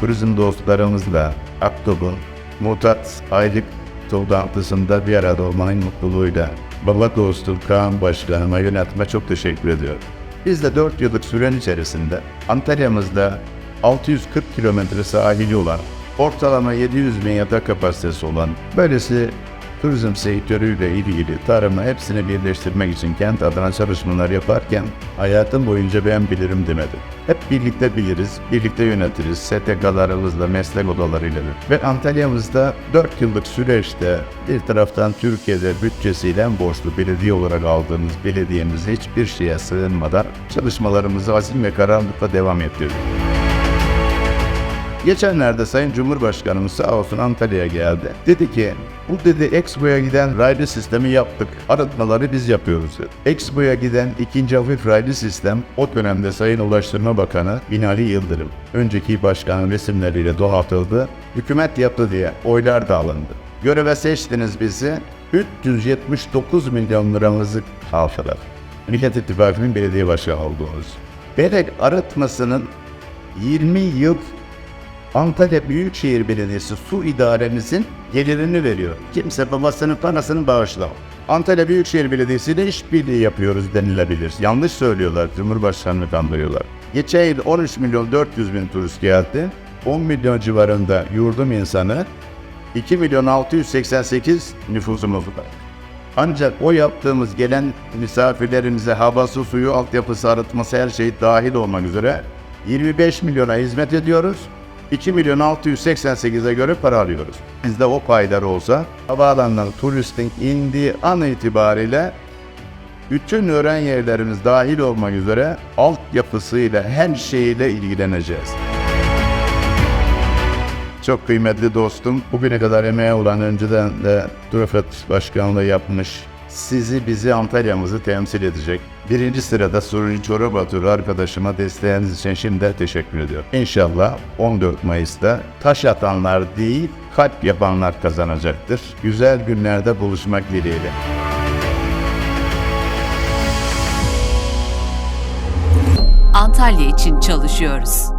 turizm dostlarımızla Aktop'un Mutat aylık toplantısında bir arada olmanın mutluluğuyla baba dostu Kaan Başkanıma yönetime çok teşekkür ediyorum. Biz de 4 yıllık süren içerisinde Antalya'mızda 640 kilometre sahili olan, ortalama 700 bin yatak kapasitesi olan, böylesi turizm sektörüyle ilgili tarımı hepsini birleştirmek için kent adına çalışmalar yaparken hayatım boyunca ben bilirim demedim. Hep birlikte biliriz, birlikte yönetiriz, STK'larımızla, meslek odalarıyla. Ve Antalya'mızda 4 yıllık süreçte bir taraftan Türkiye'de bütçesiyle borçlu belediye olarak aldığımız belediyemize hiçbir şeye sığınmadan çalışmalarımızı azim ve kararlılıkla devam ettirdik. Geçenlerde Sayın Cumhurbaşkanımız sağ olsun Antalya'ya geldi. Dedi ki bu dedi Expo'ya giden raylı sistemi yaptık. Arıtmaları biz yapıyoruz dedi. Expo'ya giden ikinci hafif raylı sistem o dönemde Sayın Ulaştırma Bakanı Binali Yıldırım. Önceki başkanın resimleriyle donatıldı. Hükümet yaptı diye oylar da alındı. Göreve seçtiniz bizi. 379 milyon liramızı aldılar. Millet İttifakı'nın belediye başkanı olduğunuz. Berek arıtmasının 20 yıl Antalya Büyükşehir Belediyesi su idaremizin gelirini veriyor. Kimse babasının parasını bağışlamıyor. Antalya Büyükşehir Belediyesi ile işbirliği yapıyoruz denilebilir. Yanlış söylüyorlar, Cumhurbaşkanı'nı kandırıyorlar. Geçen yıl 13 milyon 400 bin turist geldi. 10 milyon civarında yurdum insanı, 2 milyon 688 nüfusumuz var. Ancak o yaptığımız gelen misafirlerimize havası, suyu, altyapısı, arıtması her şey dahil olmak üzere 25 milyona hizmet ediyoruz. 2 milyon 688'e göre para alıyoruz. Bizde o paylar olsa havaalanından turistin indiği an itibariyle bütün öğren yerlerimiz dahil olmak üzere altyapısıyla her şeyle ilgileneceğiz. Çok kıymetli dostum, bugüne kadar emeğe olan önceden de Durafet Başkanlığı yapmış, sizi bizi Antalya'mızı temsil edecek. Birinci sırada Surun Çorabatır arkadaşıma desteğiniz için şimdiden teşekkür ediyorum. İnşallah 14 Mayıs'ta taş atanlar değil, kalp yapanlar kazanacaktır. Güzel günlerde buluşmak dileğiyle. Antalya için çalışıyoruz.